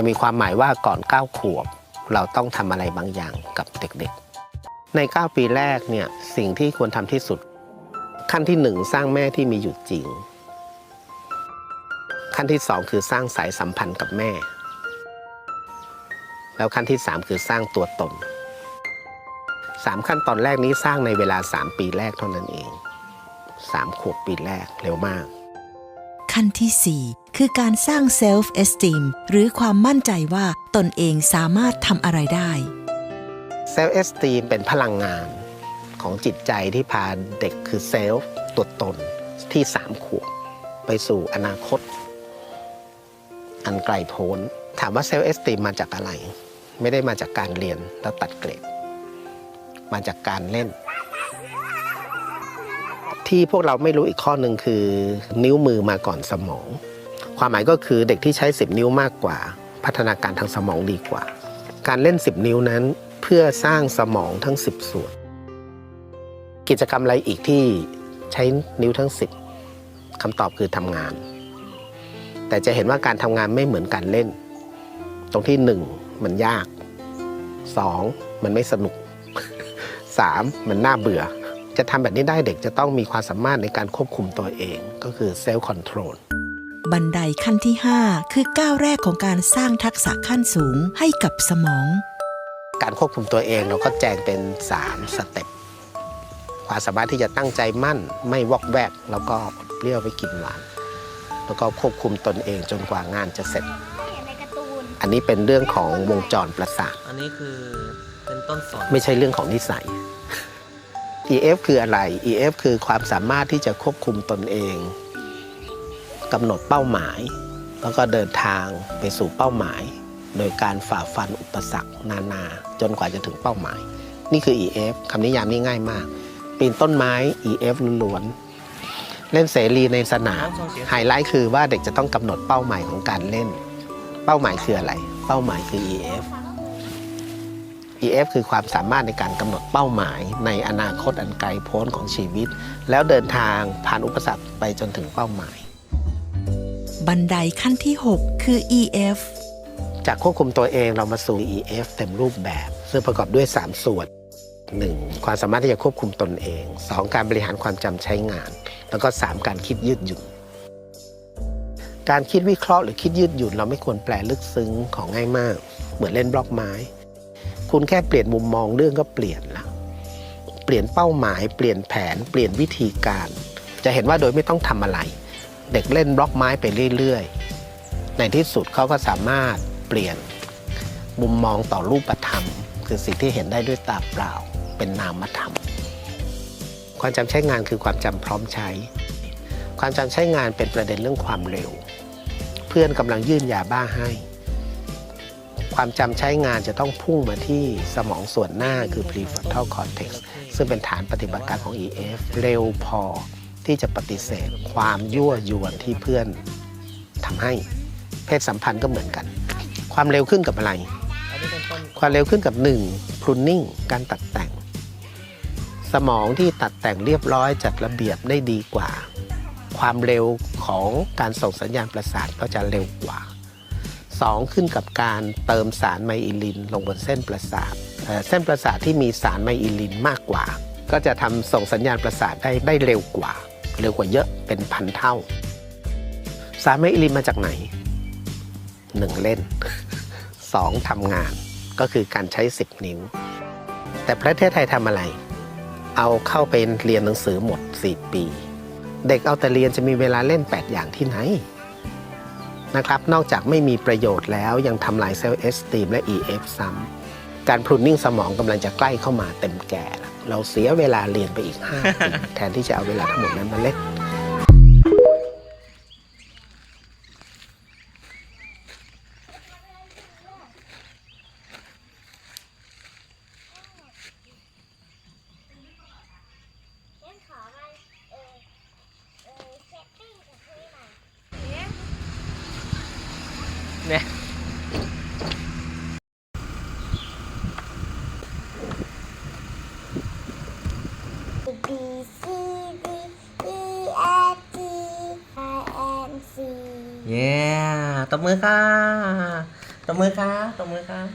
มันมีความหมายว่าก่อน 9 ขวบ เราต้องทำอะไรบางอย่างกับเด็กๆ ใน 9 ปีแรกเนี่ยสิ่งที่ควรทำที่สุด ขั้นที่ 1 สร้างแม่ที่มีอยู่จริง ขั้นที่ 2 คือสร้างสายสัมพันธ์กับแม่ แล้วขั้นที่ 3 คือสร้างตัวตน 3 ขั้นตอนแรกนี้สร้างในเวลา 3 ปีแรกเท่านั้นเอง 3 ขวบปีแรกเร็วมาก ขั้นที่ 4 คือการสร้าง self esteem หรือความมั่นใจว่าตนเองสามารถทำอะไรได้เซลล์เอสตีมเป็นพลังงานของจิตใจที่พาเด็กคือเซลล์ตัวตนที่สามขวบไปสู่อนาคต อันไกลโพ้น ถามว่าเซลล์เอสตีมมาจากอะไร ไม่ได้มาจากการเรียนแล้วตัดเกรด มาจากการเล่น ที่พวกเราไม่รู้อีกข้อหนึ่งคือ นิ้วมือมาก่อนสมอง ความหมายก็คือเด็กที่ใช้ 10 นิ้วมากกว่า พัฒนาการทางสมองดีกว่า การเล่น 10 นิ้วนั้นเพื่อสร้างสมองทั้ง 10 ส่วน กิจกรรมอะไรอีกที่ใช้นิ้วทั้ง 10คำตอบคือทำงาน แต่จะเห็นว่าการทำงานไม่เหมือนการเล่น ตรงที่ 1 มันยาก 2 มันไม่สนุก 3 มันน่าเบื่อ จะทำแบบนี้ได้เด็กจะต้องมีความสามารถในการควบคุมตัวเองก็คือเซลล์คอนโทรลบันไดขั้นที่ 5 คือก้าวแรกของการสร้างทักษะขั้นสูงให้กับสมอง การควบคุมตัวเองเราก็แจงเป็น 3 สเต็ปความสามารถที่จะตั้งใจมั่นไม่วอกแวก แล้วก็อดเปรี้ยวไปกินหวาน แล้วก็ควบคุมตนเองจนกว่างานจะเสร็จเห็นในการ์ตูนอันนี้เป็นเรื่องของวงจรประสาท อันนี้คือเป็นต้นสนไม่ใช่เรื่องของนิสัย EF คืออะไร EF คือความสามารถที่จะควบคุมตนเองกำหนดเป้าหมาย แล้วก็เดินทางไปสู่เป้าหมาย โดยการฝ่าฟันอุปสรรคนานา จนกว่าจะถึงเป้าหมาย นี่คือ EF คำนิยามนี้ง่ายมาก ปีนต้นไม้ EF ล้วนเล่นเสรีในสนามไฮไลท์คือว่าเด็กจะต้องกำหนดเป้าหมายของการเล่น เป้าหมายคืออะไร เป้าหมายคือ EF EF คือความสามารถในการกำหนดเป้าหมาย ในอนาคตอันไกลโพ้นของชีวิต แล้วเดินทางผ่านอุปสรรคไปจนถึงเป้าหมาย บันไดขั้นที่ 6 คือ EF จากควบคุมตัวเองเรามาสู่ EF เต็มรูปแบบ ซึ่งประกอบด้วย 3 ส่วน 1. ความสามารถที่จะควบคุมตนเอง 2. การบริหารความจำใช้งาน แล้วก็ 3. การคิดยืดหยุ่นการคิดวิเคราะห์หรือคิดยืดหยุ่นเราไม่ควรแปลลึกซึ้งของง่ายมาก เหมือนเล่นบล็อกไม้ คุณแค่เปลี่ยนมุมมองเรื่องก็เปลี่ยนละเปลี่ยนเป้าหมาย เปลี่ยนแผน เปลี่ยนวิธีการ จะเห็นว่าโดยไม่ต้องทำอะไร เด็กเล่นบล็อกไม้ไปเรื่อยๆ ในที่สุดเขาก็สามารถเปลี่ยนมุมมองต่อรูปธรรม คือสิ่งที่เห็นได้ด้วยตาเปล่า เป็นนามธรรม ความจำใช้งานคือความจำพร้อมใช้ ความจำใช้งานเป็นประเด็นเรื่องความเร็ว เพื่อนกำลังยื่นยาบ้าให้ ความจำใช้งานจะต้องพุ่งมาที่สมองส่วนหน้าคือ prefrontal cortex ซึ่งเป็นฐานปฏิบัติการของ EF เร็วพอที่จะปฏิเสธความยั่วยวนที่เพื่อนทำให้เพศสัมพันธ์ก็เหมือนกัน ความเร็วขึ้นกับอะไร ความเร็วขึ้นกับ 1. pruning การตัดแต่ง สมองที่ตัดแต่งเรียบร้อยจัดระเบียบได้ดีกว่า ความเร็วของการส่งสัญญาณประสาทก็จะเร็วกว่า 2. ขึ้นกับการเติมสารไมอิลินลงบนเส้นประสาทเส้นประสาทที่มีสารไมอิลินมากกว่า ก็จะทำส่งสัญญาณประสาทได้ได้เร็วกว่า เร็วกว่าเยอะเป็นพันเท่า สารไมอิลินมาจากไหน 1. เล่น 2. ทำงานก็คือการใช้ 10 นิ้ว แต่ประเทศไทยทำอะไร เอาเข้าไปเรียนหนังสือหมด 4 ปี เด็กเอาแต่เรียนจะมีเวลาเล่น 8 อย่างที่ไหน นะครับนอกจากไม่มีประโยชน์แล้วยังทำลายเซลล์เอสตีมและ EF ซ้ำการพรุนนิ่งสมองกำลังจะใกล้เข้ามาเต็มแก่แล้วเราเสียเวลาเรียนไปอีก5ปีแทนที่จะเอาเวลาทั้งหมดนั้นมาเล่น เล่นขอมาเออเออเซตติ้งกับคุยหน่อย เนี่ย B C D E F G I N C เย้ตบมือค่ะตตบมือครับตบมือครับ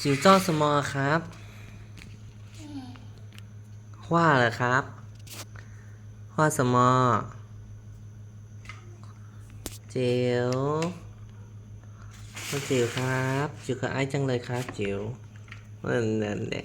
จิ๋วจ้อสมอครับว่าเหรอครับว่าสมอ จิ๋วจิ๋วครับจิ๋วกับไอ้จังเลยครับจิ๋วนั่นแหละ